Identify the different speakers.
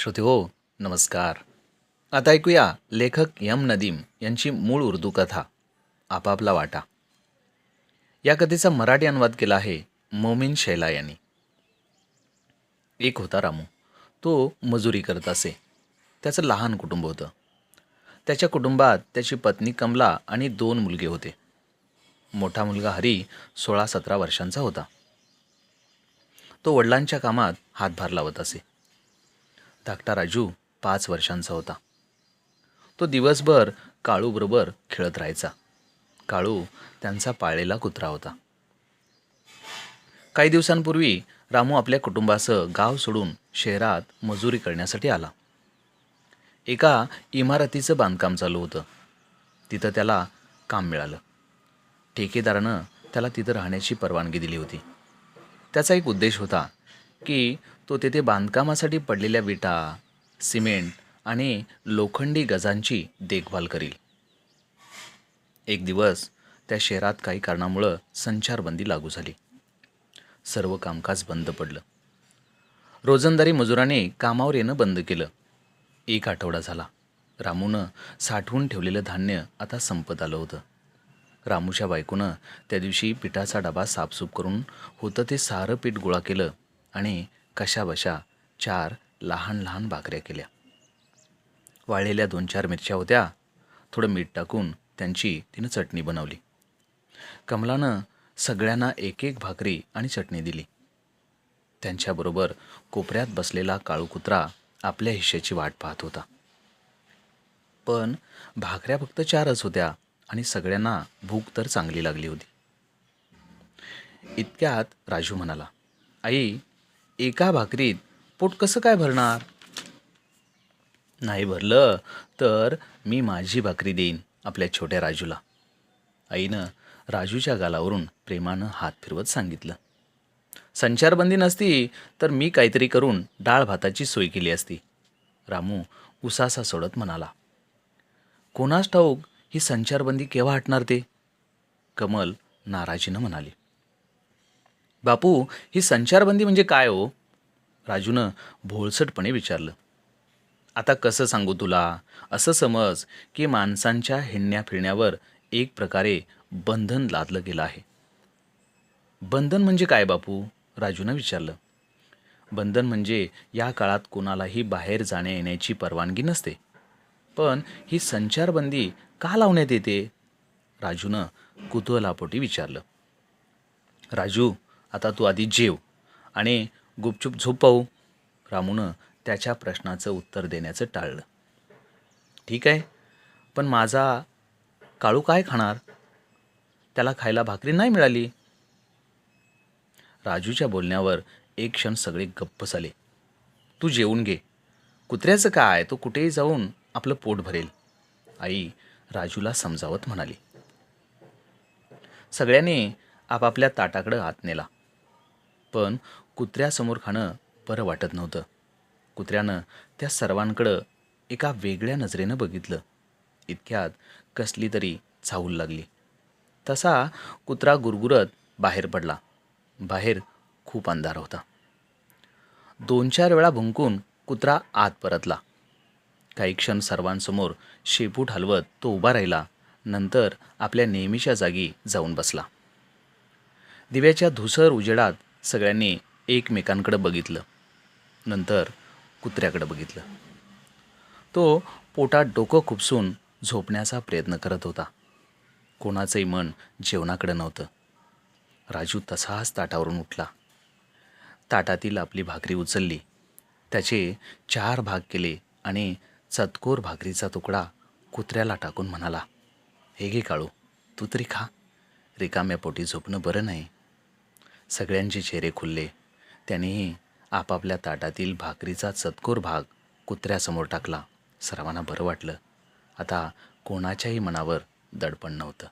Speaker 1: श्रोते हो नमस्कार. आता ऐकूया लेखक यम नदीम यांची मूळ उर्दू कथा आपापला वाटा. या कथेचा मराठी अनुवाद केला आहे मोमीन शैला यांनी. एक होता रामू. तो मजुरी करत असे. त्याचं लहान कुटुंब होतं. त्याच्या कुटुंबात त्याची पत्नी कमला आणि दोन मुलगे होते. मोठा मुलगा हरी सोळा सतरा वर्षांचा होता. तो वडिलांच्या कामात हातभार लावत असे. धाकटा राजू पाच वर्षांचा होता. तो दिवसभर काळूबरोबर खेळत राहायचा. काळू त्यांचा पाळलेला कुत्रा होता. काही दिवसांपूर्वी रामू आपल्या कुटुंबासह गाव सोडून शहरात मजुरी करण्यासाठी आला. एका इमारतीचं बांधकाम चालू होतं. तिथं त्याला काम मिळालं. ठेकेदारानं त्याला तिथं राहण्याची परवानगी दिली होती. त्याचा एक उद्देश होता की तो तेथे बांधकामासाठी पडलेल्या विटा सिमेंट आणि लोखंडी गजांची देखभाल करील. एक दिवस त्या शहरात काही कारणामुळं संचारबंदी लागू झाली. सर्व कामकाज बंद पडलं. रोजंदारी मजुराने कामावर येणं बंद केलं. एक आठवडा झाला. रामूनं साठवून ठेवलेलं धान्य आता संपत आलं होतं. रामूच्या बायकोनं त्या दिवशी पिठाचा डबा साफसूफ करून होतं ते सारं पीठ गोळा केलं आणि कशाबशा चार लहान लहान भाकऱ्या केल्या. वाळलेल्या दोन चार मिरच्या होत्या. थोडं मीठ टाकून त्यांची तिनं चटणी बनवली. कमलानं सगळ्यांना एक एक भाकरी आणि चटणी दिली. त्यांच्याबरोबर कोपऱ्यात बसलेला काळू कुत्रा आपल्या हिश्श्याची वाट पाहत होता. पण भाकऱ्या फक्त चारच होत्या आणि सगळ्यांना भूक तर चांगली लागली होती. इतक्यात राजू म्हणाला आई एका भाकरीत पोट कसं काय भरणार? नाही भरलं तर मी माझी भाकरी देईन आपल्या छोट्या राजूला. आईनं राजूच्या गालावरून प्रेमानं हात फिरवत सांगितलं. संचारबंदी नसती तर मी काहीतरी करून डाळ भाताची सोय केली असती. रामू उसासा सोडत म्हणाला कोणास ठाऊक ही संचारबंदी केव्हा हटणार ते? कमल नाराजीनं म्हणाली बापू ही संचारबंदी म्हणजे काय हो? राजूनं भोळसटपणे विचारलं आता कसं सांगू तुला? असं समज की माणसांच्या हिंडण्या फिरण्यावर एक प्रकारे बंधन लादलं गेलं आहे. बंधन म्हणजे काय बापू? राजूनं विचारलं. बंधन म्हणजे या काळात कोणालाही बाहेर जाण्या येण्याची परवानगी नसते. पण ही संचारबंदी का लावण्यात येते? राजूनं कुतूहलापोटी विचारलं. राजू आता तू आधी जेव आणि गुपचूप झोप पाहू रामूनं त्याच्या प्रश्नाचं उत्तर देण्याचं टाळलं. ठीक आहे पण माझा काळू काय खाणार? त्याला खायला भाकरी नाही मिळाली. राजूच्या बोलण्यावर एक क्षण सगळे गप्प झाले तू जेवून घे. कुत्र्याचं काय? तो कुठेही जाऊन आपलं पोट भरेल. आई राजूला समजावत म्हणाली. सगळ्यांनी आपापल्या ताटाकडं हात नेला. पण कुत्र्यासमोर खाणं बरं वाटत नव्हतं. कुत्र्यानं त्या सर्वांकडं एका वेगळ्या नजरेनं बघितलं. इतक्यात कसली तरी चाहूल लागली. तसा कुत्रा गुरगुरत बाहेर पडला. बाहेर खूप अंधार होता. दोन चार वेळा भुंकून कुत्रा आत परतला. काही क्षण सर्वांसमोर शेपूट हलवत तो उभा राहिला. नंतर आपल्या नेहमीच्या जागी जाऊन बसला. दिव्याच्या धुसर उजेडात सगळ्यांनी एकमेकांकडं बघितलं. नंतर कुत्र्याकडं बघितलं. तो पोटात डोकं खुपसून झोपण्याचा प्रयत्न करत होता. कोणाचंही मन जेवणाकडं नव्हतं. राजू तसाच ताटावरून उठला. ताटातील आपली भाकरी उचलली. त्याचे चार भाग केले आणि चतकोर भाकरीचा तुकडा कुत्र्याला टाकून म्हणाला हे घे काळू तू तरी खा. रिकाम्या पोटी झोपणं बरं नाही. सगळ्यांचे चेहरे खुलले. त्यानेही आपापल्या ताटातील भाकरीचा चतकोर भाग कुत्र्यासमोर टाकला. सर्वांना बरं वाटलं. आता कोणाच्याही मनावर दडपण नव्हतं.